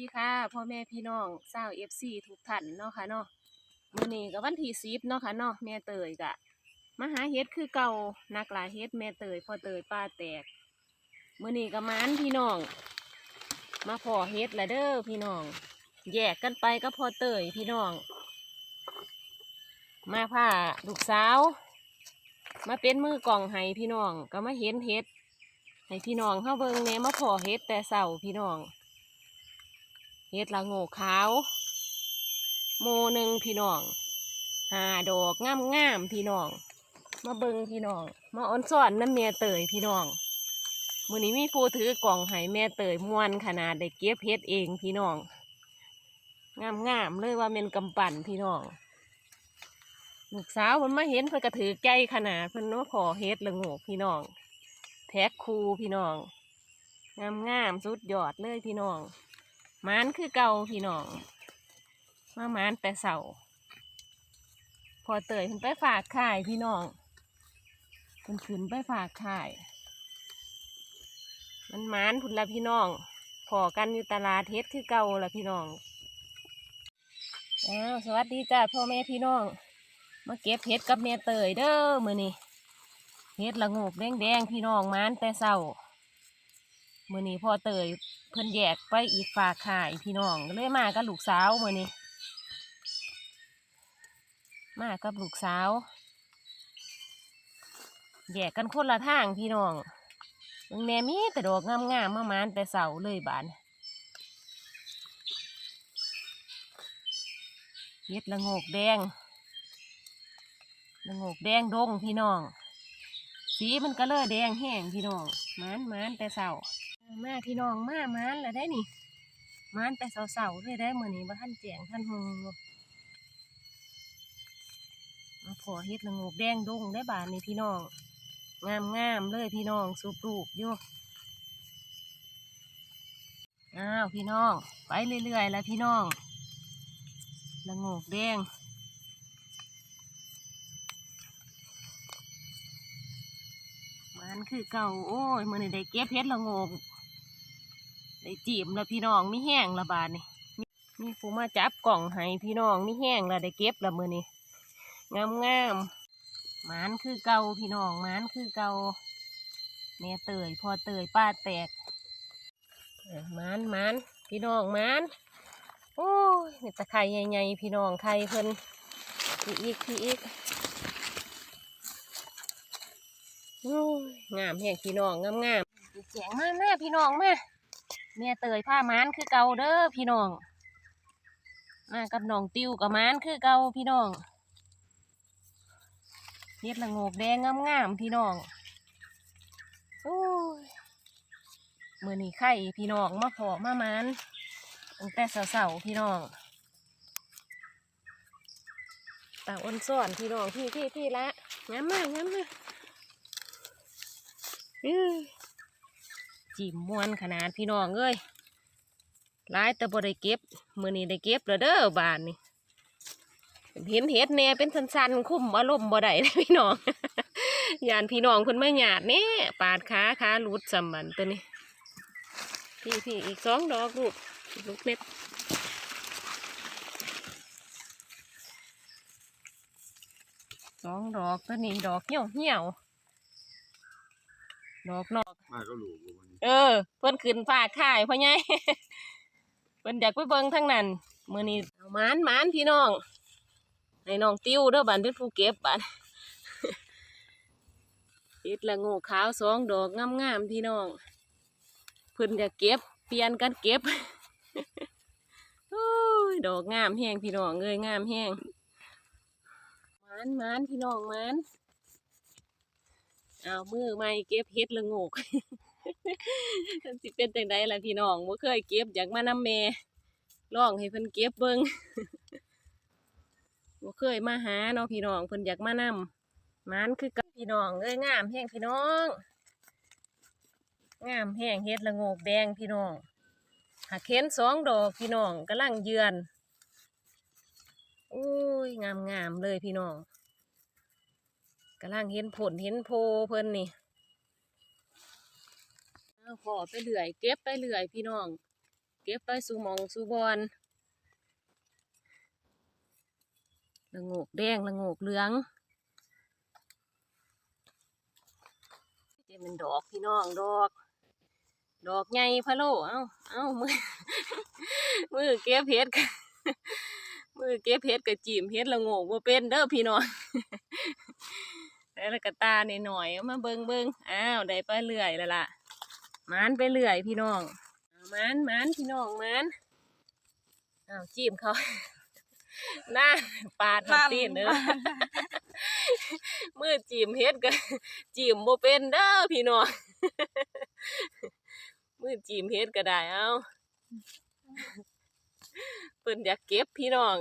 ดีค่ะพ่อแม่พี่น้องเศร้าวเอฟซีทุกท่านเนาะค่ะเนาะมื้อนี้ก็วันที่สิบเนาะค่ะเนาะแม่เตยกะมาหาเฮ็ดคือเก่านักหลายเฮ็ดแม่เตยพ่อเตยป้าแตกมื้อนี้ก็มานพี่น้อง มาพอเฮ็ดละเด้อพี่น้อง แยกกันไปก็พอเตยพี่น้อง มาพาลูกสาว มาเป็นมือกล่องให้พี่น้อง ก็มาเห็นเฮ็ดให้พี่น้องเข้าเบิ่งแหน่มาพอเฮ็ดแต่เสาพี่น้อง เฮ็ดละโง่ขาวโมหนึ่งพี่น้องหาดอกงามงามพี่น้อง มาเบิงพี่น้อง มาอ้อนสอนน้ำเมียเตยพี่น้องมือนี้มีผู้ถือกล่องให้แม่เตยมวนขนาดได้เก็บเฮ็ดเองพี่น้อง งามงามเลยว่าเป็นกำปั่นพี่น้องลูกสาวมันมาเห็นเพิ่นก็ถือใจขนาดเพิ่นว่าขอเฮ็ดละโงกพี่น้องแพ็คคูพี่น้อง งามงามสุดยอดเลยพี่น้อง มานคือเก่าพี่น้องมามานแต่เสาพอเตยเพิ่นไปฝากขายพี่น้องเพิ่นขึ้นไปฝากขาย มันมานพุ่นละพี่น้องพอกันอยู่ตลาดเฮ็ดคือเก่าละพี่น้องอ้าวสวัสดีจ้าพ่อแม่พี่น้อง มาเก็บเฮ็ดกับแม่เตยเด้อมือนี้เฮ็ดละงกแดงๆพี่น้องมานแต่เสา มื่อนี้พ่อเตยเพิ่นแยกไปอีกฝากขายพี่น้องเลยมากับลูกสาวมื่อนี้ มากับลูกสาว แยกกันคนละทางพี่น้องเบิ่งแหน่มีแต่ดอกงามๆมามานแต่เสาเลยบานเฮ็ดละโงกแดงละโงกแดงดงพี่น้อง สีมันก็เลยแดงแห้งพี่น้องมานมานแต่เสา มาพี่น้องมามานแล้วได้นี่มานแต่เสาๆเลยได้เมื้อนี้บ่ทันแจงทันหงมาพอเฮ็ดละงกแดงดงได้บานนี่พี่น้องงามงามเลยพี่น้องสูบลูกอยู่อ้าวพี่น้อง ไปเรื่อยๆแล้วพี่น้องละงกแดงมันคือเก่าโอ้ยมื้อนี้ได้เก็บเฮ็ดละงก ได้จีบแล้วพี่น้องมีแห้งละบาดนี่มีผู้มาจับกล่องให้พี่น้องมีแห้งละได้เก็บละมือนี่งามงามๆหมานคือเก่าพี่น้องหมานคือเก่าแม่เตยพอเตยป้าแตกหมานหมานพี่น้องหมานโอ้ยนี่ตะไคร่ใหญ่ๆพี่น้องไข่เพิ่นพี่อีกพี่อีกโอ้ยงามแห้งพี่น้องงามงามๆแจงมากแม่พี่น้องมา แม่เตยผ้ามานคือเก่าเด้อพี่น้อง มากับน้องติวกับมานคือเก่าพี่น้องเฮ็ดละงกแดงงามๆพี่น้องโอ้ยมือนี้ไข่พี่น้องมาขอมามานตั้งแต่เสาๆพี่น้องตาอ้นซ่อนพี่น้องพี่พี่พี่ละง้ำมาง้ำมาอื้อ จิ้มมวนขนาดพี่น้องเอ้ยหลายแต่บ่ได้เก็บมือนี้ได้เก็บแล้วเด้อบานนี่เห็นเห็ดแหน่เป็นสันๆคุ้มอารมณ์บ่ได้เลยพี่น้องยานพี่น้องเพิ่นไม่หยาดแน่ปาดขาขาลุดสำมันตัวนี้พี่พี่อีกสองดอกลูกลูกเม็ดสองดอกตัวนี้ดอกเหี่ยวเหี่ยว ดอกนอก มาก็หลูกวันนี้เออ เพิ่นขึ้นฝากข่ายพ่อใหญ่ เพิ่นอยากไปเบิ่งทั้งนั้นมื้อนี้เอาหมานหมานพี่น้องให้น้องติ้วเด้อบัดเป็นผู้เก็บบัดเฮ็ดละโง่ขาวสองดอกงามๆพี่น้องเพิ่นจะเก็บ เปลี่ยนกันเก็บ โอ้ยดอกงามแห้งพี่น้องเอ้ยงามแห้งหมานหมานพี่น้องหมาน เอามือไม่เก็บเฮ็ดละโงกมันสิเป็นจังไดล่ะพี่น้องบ่เคยเก็บอยากมานำแม่ลองให้เพิ่นเก็บเบิ่งบ่เคยมาหาเนาะพี่น้องเพิ่นอยากมานำมันคือกับพี่น้องเอ้ยงามแฮงพี่น้อง งามแฮงเฮ็ดละโงกแดงพี่น้องหักเข็นสองดอกพี่น้องกำลังเยือนโอ้ยงามงามๆเลยพี่น้อง กำลังเห็นผลเห็นโพเพิ่นนี่เอาขอไปเรื่อย เก็บไปเรื่อยพี่น้อง เก็บไปสู่มองสู่บอลละงกแดงละงกเหลืองเจะเป็นดอกพี่น้องดอก ดอกใหญ่พะโลเอ้าเอ้ามือมือเก็บเห็ดกันมือเก็บเห็ดกับจีมเห็ดละงกบ่เป็นเด้อพี่น้อง แล้วละกะตาหน่อยๆเอามาเบิงเบิงอ้าวได้ไปเรื่อยแล้วล่ะมานไปเรื่อยพี่น้องมานมานพี่น้องมานอ้าวจีมเขาหน้าปาดหัดตีนเด้อมือจีมเฮ็ดก็จีมบ่เป็นเด้อพี่น้องมือจีมเฮ็ดก็ได้เอาเพิ่นอยากเก็บพี่น้อง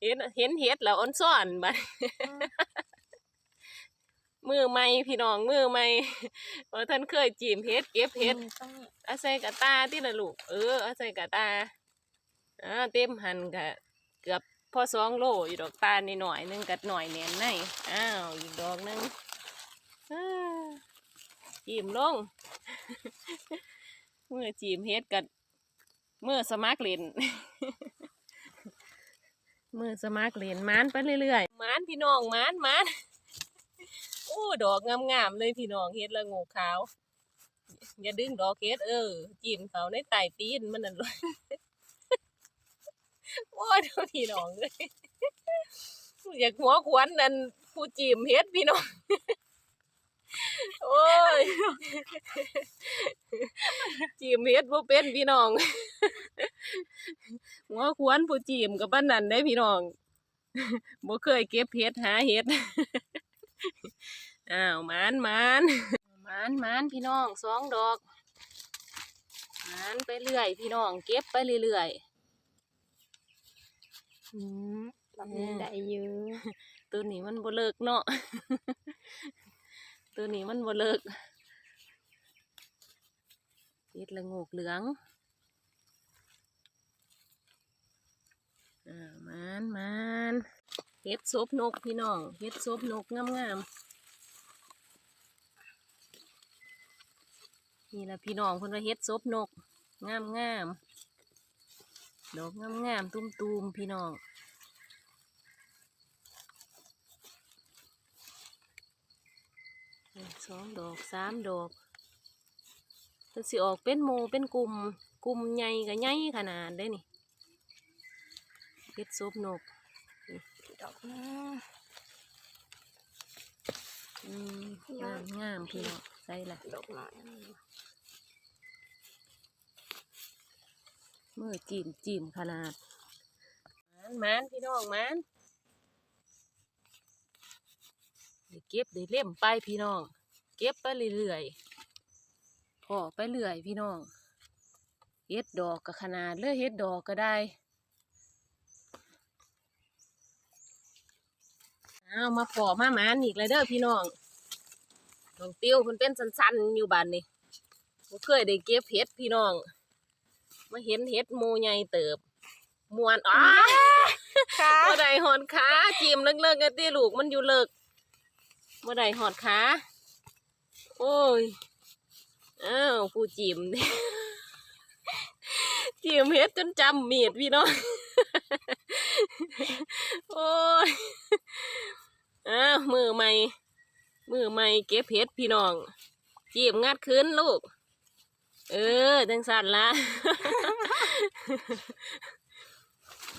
เห็นเห็นเฮ็ดแล้วอ่อนซ่อนบัด มือใหม่พี่น้องมือใหม่ว่าท่านเคยจีมเฮ็ดเก็บเฮ็ดต้องอาศัยกะตาที่ละลูกเอออาศัยกะตาอ่าเต็มหันกะเกือบพอสองโลอยู่ดอกตาลนิดหน่อยๆหนึงกัดหน่อยแหนนในอ้าวอีกดอกหนึงอ้าจีมลงเมื่อจีมเฮ็ดกัดเมื่อสมัครเล่นเมื่อสมัครเล่นหมานไปเรื่อยๆหมานพี่น้องหมานหมานโอ้ ดอกงามๆเลยพี่น้องเฮ็ดละงกขาว อย่าดึงดอกเฮ็ดเออจิ้มเขาในไต่ตีนมันนั่นเลยโอ้ยพี่น้องเลยอยากหัวขวนนั่นผู้จิ้มเฮ็ดพี่น้องโอ้ยจิ้มเฮ็ดบ่เป็นพี่น้องหัวขวนผู้จิ้มกับบ้านนั้นได้พี่น้องบ่เคยเก็บเฮ็ดหาเฮ็ด อ้าวหมานหมานหมานหมานพี่น้องสองดอกหมานไปเรื่อย พี่น้องเก็บไปเรื่อยอืมแบบนี้ได้เยอะๆตัวนี้มันบ่เลิกเนาะตัวนี้มันบ่เลิกเฮ็ดละโงกเหลืองอ่าหมานหมานเฮ็ดซบนกพี่น้องเฮ็ดซบนกงามๆ นี่ละพี่น้องเพิ่นว่าเฮ็ดซบนก งามงามดอกงามงามตุ้มตูมพี่น้องสองดอกสามดอกเพิ่นสิออกเป็นโมเป็นกลุ่มกลุ่มใหญ่กับใหญ่ขนาดได้นี่เฮ็ดซบนกดอกนี้ อืมงามงามพี่น้องใส่ละดอกหน่อยมือจิ้มจิ้มขนาดมันมันพี่น้องมันได้เก็บได้เล่มไปพี่น้อง เก็บไปเรื่อยๆพอไปเรื่อยพี่น้องเฮ็ดดอกก็ขนาดเลยเฮ็ดดอกก็ได้ อามาพอมาหมานอีกเลยเด้อพี่น้องดองติ้วมันเป็นสันๆอยู่บ้านนี่บ่เคยได้เก็บเห็ดพี่น้อง มาเห็นเห็ดหมูใหญ่เติบมวนอ้าค่ะบ่ได้หอดขาจิ้มเลิกๆกันติลูกมันอยู่เลิกบ่ได้หอดขาโอ้ย อ้าวผู้จิ้มนี่จิ้มเห็ดจนจำมีดพี่น้อง โอ้ย อ้าวมือใหม่ มือใหม่เก็บเห็ดพี่น้องจิ้มงัดขึ้นลูก เออจังสันละ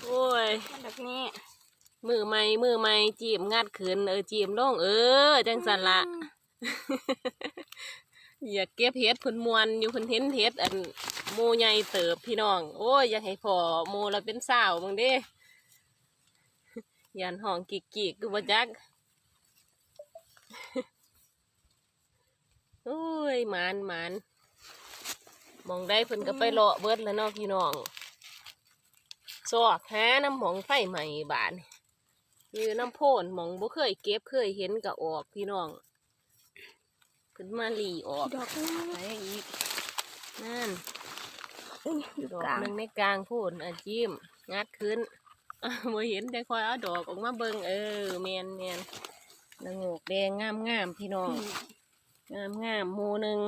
โอ้ยดอกนี้ มือใหม่ มือใหม่จีบงัดขึ้นเออจีบลงเออจังสันละอยากเก็บเห็ดเพิ่นมวนอยู่เพิ่นเห็นเห็ดอันหมูใหญ่เติบพี่น้อง โอ้ยอยากให้พอหมูเราเป็นสาวมึงเด้ยันห้องกิกกิกกูบ่จัก โอ้ยหมานหมานหมองได้เพิ่นก็ไปเลาะเบิดแล้วเนาะพี่น้องซอกหาน้ำหมองไฟใหม่บานคือน้ำโพนหมองบ่เคยเก็บเคยเห็นก็ออกพี่น้องเพิ่นมาหลีออกดอกนี้ไปอีกนั่นอยู่ดอกกลางหนึ่งในกลางโพูนอะจิ้มงัดขึ้นอะบ่เห็นแต่คอยเอาดอกออกมาเบิ่งเออแมนแมน ละโงกแดงงามงามพี่น้องงามงามหมูหนึ่ง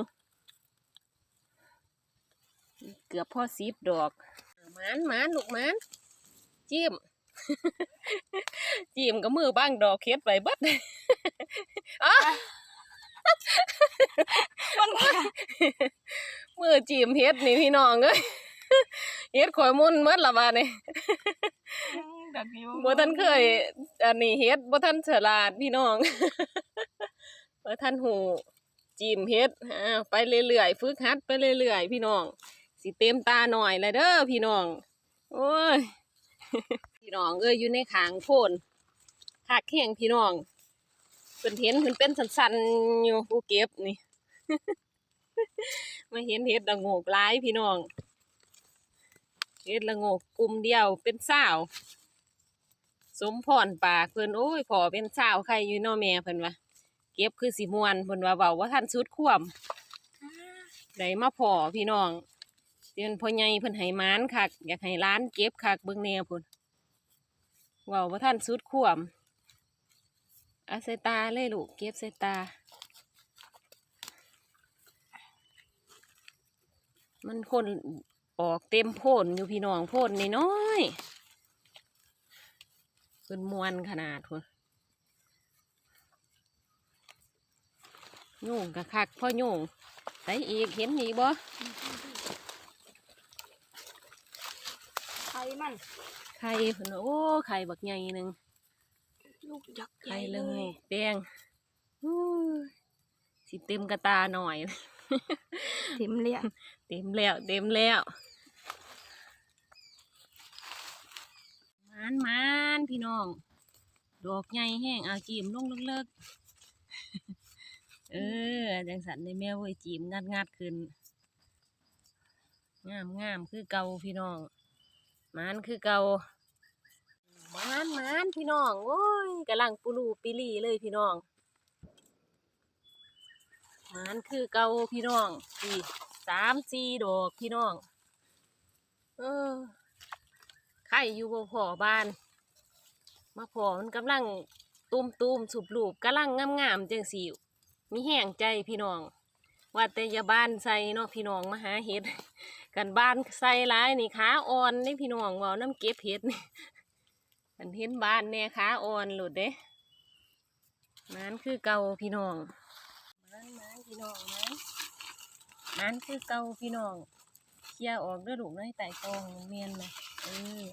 เกือบพ่อสิบดอกหมานหมานลูกหมานจิ้มจิ้มก็มือบ้างดอกเฮ็ดไปเบิดอ๊ะมันค่ะมือจิ้มเฮ็ดนี่พี่น้องเอ้ยเฮ็ดข่อยมุนหมดละบาดนี่ ดักอยู่บ่ทันเคย อันนี้เฮ็ดบ่ทันฉลาดพี่น้องบ่ทันหูจิ้มเฮ็ดอ่าไปเรื่อยๆฝึกหัดไปเรื่อยๆพี่น้อง สิเต็มตาหน่อยเลยเด้อพี่น้อง โอ้ย พี่น้องเอ้ยอยู่ในขางโพนคักแข้งพี่น้องเพิ่นเห็นเพิ่นเป็นสันๆอยู่ผู้เก็บนี่มาเห็นเห็ดละโงกหลายพี่น้องเฮ็ดละโงกกลุ่มเดียวเป็นสาว สมพรปากเพิ่นโอ้ยพอเป็นสาวใครอยู่นอแม่เพิ่นว่าเก็บคือสิม่วนเพิ่นว่าเว้าว่าท่านสุดควมได้มาพอพี่น้องเตือนพ่อใหญ่เพิ่นให้มานคักอยากให้ร้านเก็บคักเบิ่งแนวพุ่นเว้าว่าท่านสุดควมอาใส่ตาเลยลูกเก็บใส่ตา มันคนออกเต็มโพนอยู่พี่น้องโพนนี่น้อยๆ เป็นมวนขนาดพุ่นโยงกะคักพ่อโยงไปอีกเห็นอีกบ่ไข่มันไข่เพิ่นว่าโอ้ไข่บักใหญ่หนึ่งลูกยักษ์ใหญ่ไข่เลเรื่องยแดงอู้ยสิเต็มกระตาหน่อยถิ่มเลี้ยเต็มแล้วเต็มแล้ว มานมานพี่น้อง ดอกใหญ่แห้งเอาจีมลงเลิกๆเออจังสันในแมวไว้ยจีมงัดงัดขึ้น งามงามคือเก่าพี่น้องมานคือเก่ามานมานพี่น้องโอ้ยกำลังปูรูปิลีเลยพี่น้องมานคือเก่าพี่น้องสี่สามสี่ดอกพี่น้อง เออ ไข่อยู่บ่พอบ้าน มาพอมันกำลังตูมตูมๆสุบลูบกำลังงามงามๆจังสีมีแห้งใจพี่น้อง ว่าแต่อยาบ้านใส่เนาะพี่น้องมาหาเห็ด กันบ้านใส่ร้ายนี่ขาอ่อนนี่พี่น้องเว่าน้ำเก็บเห็ดนี่กันเห็นบ้านแน่ขาอ่อนหลุดเด้มันคือเก่าพี่น้องมันมันพี่น้องมันมันคือเก่าพี่น้องเคลียร์ออกด้วยลูกน้อยไต่ตองเมียนเลยเออ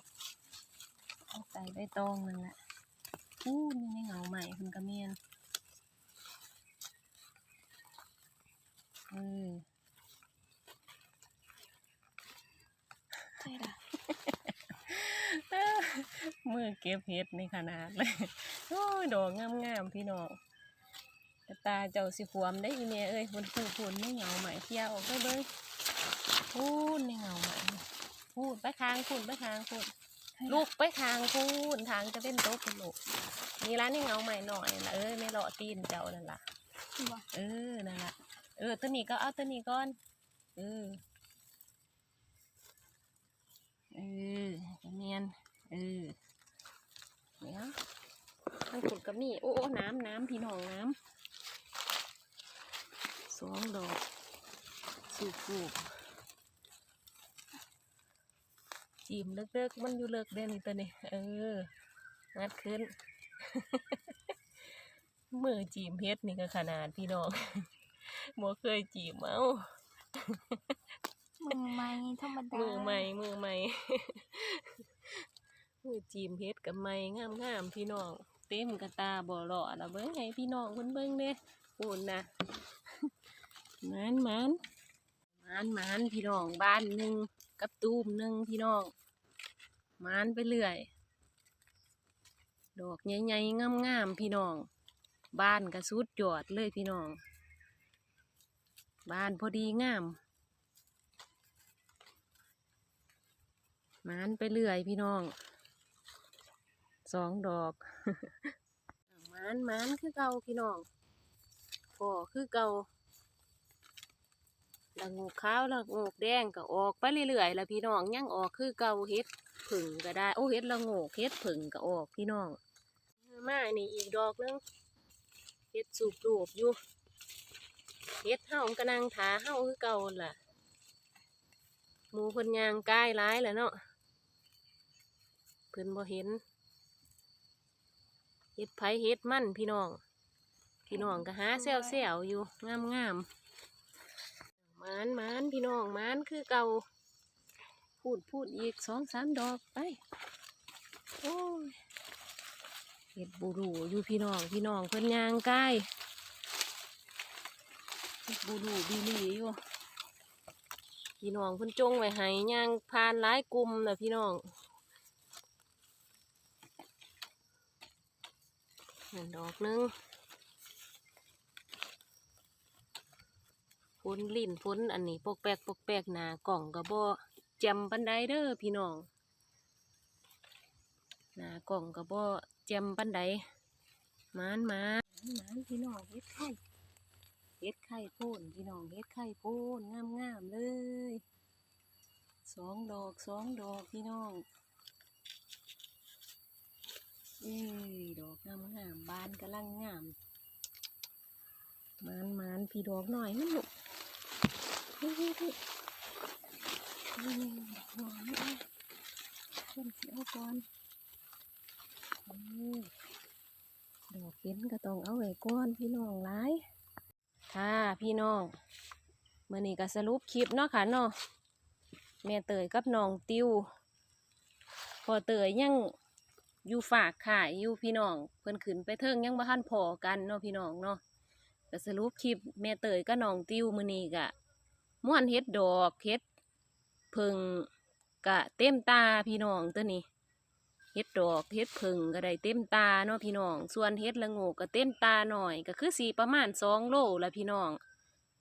เอาไต่ใบตองนั่นแหละอู้นี่ในเงาใหม่คุณกระเมียนเออใช่ละมือเก็บเห็ดในขนาดเลยโอ้ยดอกงามๆพี่น้องแต่ตาเจ้าสิขวมได้อีเมียเอ้ยคนพูดพูดไม่เหงาใหม่เที่ยวออกไปเบิ้งพูดในเหงาใหม่ พูดไปทางพูดไปทางพูดลูกไปทางพูดทางจะเป็นโต๊ะเป็นลูกนี่ร้านนี่เหงาใหม่หน่อยละเอ้ยไม่เลาะตีนเจ้านั่นล่ะบ่เออนั่นแหละเออตัวนี้ก็เอาตัวนี้ก่อนเออเออเนียนเออเดี๋ยวมันขุดกับนี่โอ้โอ้น้ำน้ำพี่น้องน้ำสองดอกสูบสูบ จีมเลิกๆมันอยู่เลิกเด่นตัวนี้เอองัดขึ้นมือจีมเพชรนี่ก็ขนาดพี่น้องบ่เคยจีมเอามือไม้ธรรมดา มือใหม่ มือใหม่ มือจีมเพชรกับไม้งามงามๆพี่น้อง เต็มกระตาบ่หล่อละเบิ้งให้พี่น้องเพิ่นเบิ้งเด้ปูนนะมันมันมันมันพี่น้องบ้านหนึ่ง กับตูมหนึ่งพี่น้องมันไปเรื่อย ดอกใหญ่ๆงามๆพี่น้อง บ้านกระสุดยอดเลยพี่น้อง บ้านพอดีงามมานไปเรื่อยพี่น้องสองดอกมานมานคือเก่าพี่น้องพอคือเก่า ละงกขาวละงกแดงก็ออกไปเรื่อยๆละพี่น้องยังออกคือเกาเฮ็ดผึ่งก็ได้ โอ้เฮ็ดละงกเฮ็ดผึ่งก็ออกพี่น้องมาอนี่อีกดอกนึงเฮ็ดสูบรูปอยู่เฮ็ดเฮาก็นั่งถาเฮาคือเก่าล่ะหมูเพิ่นยางกายร้ายแหล้วเนาะเพิ่นบ่เห็นเฮ็ดไผเฮ็ดมั่นพี่น้อง พี่น้องก็หาแซวแซวๆอยู่งามงามๆ มานมานพี่น้องมานคือเก่า พูดพูดอีกสองสามดอกไป โอ้ยเห็ดบูรูอยู่พี่น้องพี่น้องเพิ่นยางใกายเฮ็ดบูรูบีลีอยู่พี่น้องเพิ่นจงไว้ให้ยางผ่านหลายกลุ่มนะพี่น้องนั่นดอกนึง ฝนลิ่นฝนอันนี้ปกแปกปกแปกหนากล่องกระบ่แจำปันไดเด้อพี่น้องหนากล่องก็บ่แจมปันใดมานมานหมานพี่น้องเฮ็ดไข่เฮ็ดไข่โพ่นพี่น้องเฮ็ดไข่โพ่นงามงามเลยสองดอกสองดอกพี่น้องเอ้ยดอกงามงามบานกำลังงามมานมานพี่ดอกหน่อยมันลูก เฮ้ยเฮ้ยเฮ้ยเฮ้ยหอมเลยเพิ่นสิเอาก่อนอืมดอกเห็นก็ต้องเอาไว้ก่อนพี่น้องหลายค่ะพี่น้องเมื่อนี้ก็สรุปคลิปเนาะค่ะเนาะแม่เตยกับน้องติวพอเตยยังอยู่ฝากขายอยู่พี่น้อง เพิ่นขึ้นไปเทิงยังบ่ทันพอกันเนาะพี่น้องเนาะก็สรุปคลิปแม่เตยกับน้องติวมื้อนี้ก็ ม่วนเฮ็ดดอกเฮ็ดเพิ่งกะเต็มตาพี่น้องตัวนี้เฮ็ดดอกเฮ็ดผึ่งก็ได้เต็มตาเนาะพี่น้อง ส่วนเฮ็ดละโงกก็เต็มตาหน่อย ก็คือสีประมาณสองโลละพี่น้อง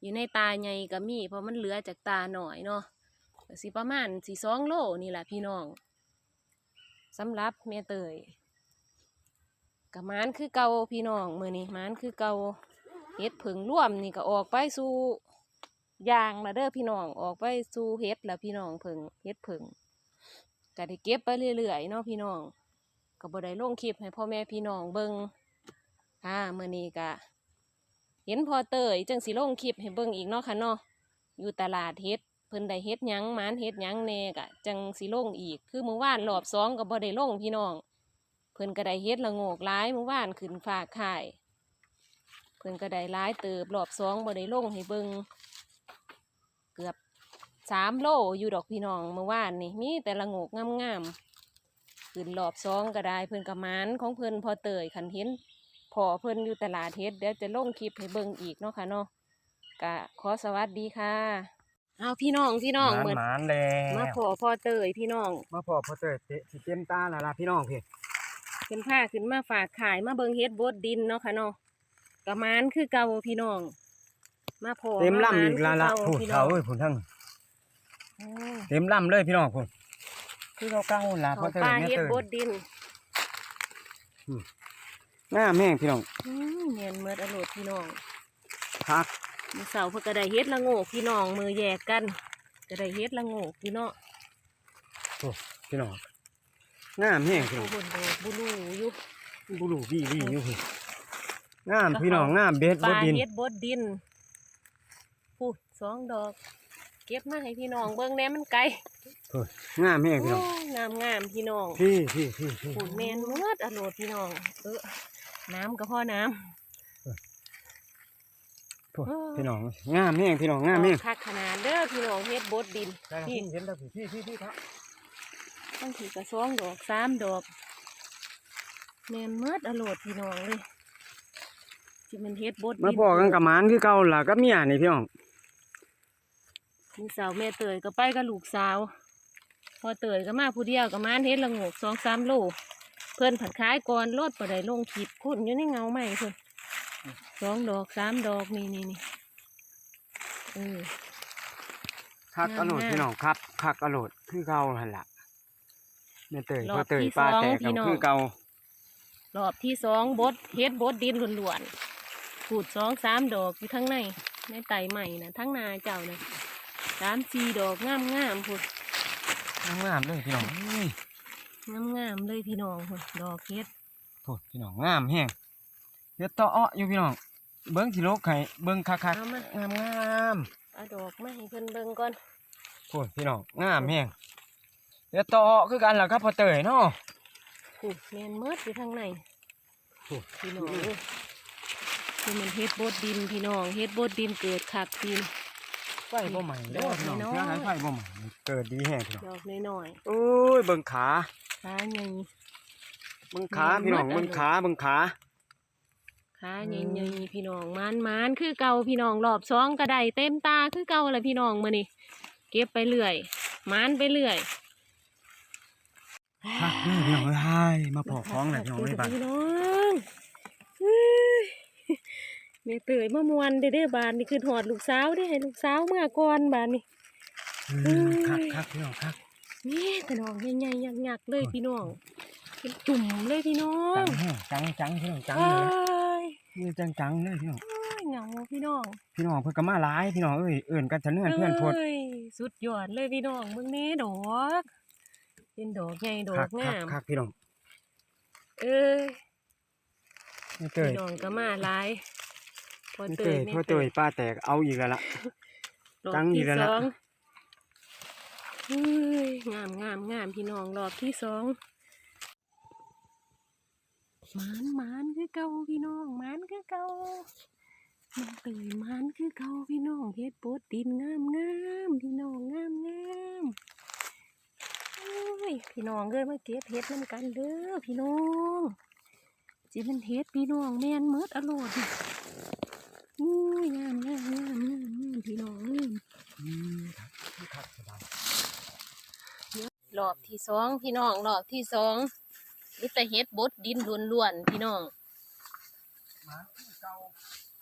อยู่ในตาใหญ่ก็มี เพราะมันเหลือจากตาหน่อยเนาะสิประมาณสีสองโลนี่แหละพี่น้องสำหรับแม่เตยกะมานคือเก่าพี่น้องมือนี้มานคือเก่าเฮ็ดผึ่งร่วมนี่ก็ออกไปสู่ ยางละเด้อพี่น้องออกไปสู่เฮ็ดแล้วพี่น้องผึ่งเฮ็ดผึ่งก็ได้เก็บไปเรื่อยๆเนาะพี่น้องก็บ่ได้ลงคลิปให้พ่อแม่พี่น้องเบิ่งค่ะมื้อนี้ก็เห็นพอเตยจังสิลงคลิปให้เบิ่งอีกเนาะค่ะเนาะอยู่ตลาดเฮ็ดเพิ่นได้เฮ็ดหยังมานเฮ็ดหยังแน่ก็จังสิลงอีก คือมื้อวานรอบสองก็บ่ได้ลงพี่น้อง เพิ่นก็ได้เฮ็ดละโงกหลายมื้อวานขึ้นฝากขายเพิ่นก็ได้หลายเติบรอบสองบ่ได้ลงให้เบิ่ง เกือบสามโลอยู่ดอกพี่น้องเมื่อวานนี่มีแต่ละโงกงามๆขึ้นรอบซองก็ได้เพิ่นกระมานของเพิ่นพอเตยขันเห็นพอเพิ่นอยู่ตลาดเฮ็ดเดี๋ยวจะลงคลิปให้เบิ่งอีกเนาะค่ะเนาะกะขอสวัสดีค่ะเอาพี่น้องพี่น้องหเหมือนมานแล้วมาพอพอเตยพี่น้อง มาพอพอเตยเตะสิเต็มตาแล้วล่ะพี่น้องพี่ขึ้นผ้าขึ้นมาฝากขายมาเบิ่งเฮ็ดบดดินเนาะค่ะเนาะกระมานคือเก่าพี่น้อง มาพอเต็มลำอีกาละหละคือพูดพี่น้เขาองเอ้ยพูดทั้งโอ้เต็มลำเลยพี่น้องพูดคือเราเก้าล่ะพอเขาเตยปลาเนี่ยเฮ็ดเตยบดดินหน้าแม่งพี่น้องอืมเนียนเมือดอรดพี่น้องพักมือเสาร์เพื่อกระไดเฮ็ดละโงกพี่น้องมือแยกกันกระไดเฮ็ดละโงกพี่น้องโอ้พี่น้องหน้าแม่งพี่น้องบนโดดบุลูอยู่บุรุบี้บี้อยู่พี่งามพี่น้องงามเบ็ดปบลาดดินเฮ็ดบดดินพูด สองดอก เก็บมาให้พี่น้องเบิ่งแหน่มันไกลพูดงามแม่งพี่น้องโอ้ยงามงามๆพี่น้องพี่พี่พี่พี่พูดแมนเมือดอรดพี่น้อง เออน้ำกับพ่อน้พูดพี่น้องงามแม่งพี่น้องงามแม่งคักขนาดเด้อพี่น้องเฮ็ดบดดินพี่เห็นแล้วพี่พี่พี่พี่ครับต้องถือกระสองดอกสามดอกแมนเมือดอรดพี่น้องเลยที่มันเฮ็ดบดดินมาพอกันกับหมานคือเก่าล่ะกับเมียนี่พี่น้อง มีสาวแม่เตยก็ไปกับลูกสาว พอเตยก็มาผู้เดียวก็มานเฮ็ดละโงกสองสามโลเพิ่นผัดขายก่อนรถบ่ได้ลงคลิปคุณอยู่ในเงาใหม่เพิ่นสองดอกสามดอกนี่นี่นี่เออคักอโลดงามมากพี่น้องครับคักอโลดคือเก่าหั่นล่ะแม่เตยรอบพ่อเตยที่ป้าสองแตกพี่ก็น้องคือเก่ารอบที่สองบดเฮ็ดบดดินล้วนๆขูดสองสามดอกอยู่ทั้งในในไตใหม่นะทั้งนาเจ้านะ สามสี่ดอกงามงามๆพุ่นงามๆเลยพี่น้องเอ้ยงามงามๆเลยพี่น้องพุ่นดอกเฮ็ดโทษพี่น้องงามแฮงเฮ็ดต่ออ้ออยู่พี่น้องเบิ่งสิโลกให้เบิ่งคักเอามาๆงามเอาดอกมาให้เพิ่นเบิ่งก่อนพูดพี่น้องงามแห้งเฮ็ดต่ออ้อคือกันล่ะครับพ่อเตยเนาะผูกแมนเมิดอยู่ทางในโอ้พี่น้องเอ้ยคือมันเฮ็ดโบดดินพี่น้องเฮ็ดโบดดินเกิดคักดิน ไฟบ่ใหม่เด้อพี่น้องดอกเชื่อน้อยๆไฟบ่ใหม่เกิดดีแห้งพี่น้องดอกน้อยโอ้ยเบิ่งขาๆขาใหญ่เบิ่งขาแม่นพี่น้องหมดอะเบิ่งขาเบิ่งขาขาใหญ่ๆพี่น้องมันมันๆคือเก่าพี่น้องรอบสองก็ได้เต็มตาคือเก่าแหละพี่น้องมื้อนี้เก็บไปเรื่อยมันไปเรื่อยฮักนี่พี่น้องเอ้ยมาพอของเลยพี่น้องเอ้ยบ้านพี่น้องเฮ้ย แม่เตยมามวนเด้อเด้อบานนี่คือหอดลูกสาวเด้อให้ลูกสาวเมื่อก่อนบานนี่เออคักคักพี่น้องคักนี่พี่น้องใหญ่ๆยักๆเลยพี่น้องเป็นจุ่มเลยพี่น้อจังงแห้งจังจังพี่น้องจังเอ้เลยยนี่จังจังเลยพี่น้องเหงาพี่น้องพี่น้องเพิ่นก็มาหลายพี่น้องเอ้ยเอิ้นกันทะเนื่อนเพื่อนโพด เอ้ยสุดยอดเลยพี่น้องเบิ่งแนี้ดอก เป็นดอกใหญ่ดอคักกคังากมคักพี่น้องเอ้ยนี่เตยพี่น้องก็มาหลาย พอนี่เตเตยยแม่พ่อเตยป้าแตกเอาอีกแล้วล่ะรอบจังอีที่กแล้วสล่ะองเฮ้ยงามงามงามพี่น้องรอบที่สองหมานหมานคือเก่าพี่น้องหมานคือเก่ามันเตยหมานคือเก่าพี่น้องเฮ็ดโปดดินงามงามพี่น้องงามงามโอ้ยพี่น้องเอ้ยมาเก็บเฮ็ดน้ำกันเด้อพี่น้องจิเป็นเฮ็ดพี่น้องแม่นเมดอร่อยอุ้ยงามงามงามงามงามพี่น้องงาม อืมคักสบาย รอบ ที่สองพี่น้องรอบที่สองมีแต่เฮ็ดบดดินล้วนๆพี่น้องมาคือเก่า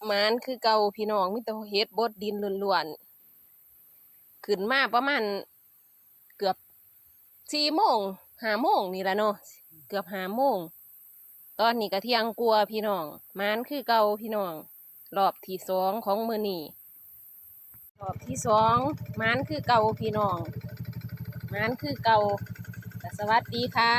หมานคือเก่าพี่น้องมีแต่เฮ็ดบดดินล้วนๆขึ้นมาประมาณเกือบสี่โมงห้าโมงนี่ละเนาะเกือบห้าโมงตอนนี้ก็เที่ยงกลัวพี่น้องหมานคือเก่าพี่น้องรอบที่สองของมือนี้รอบที่สองมานคือเก่าพี่น้องมานคือเก่า สวัสดีค่ะ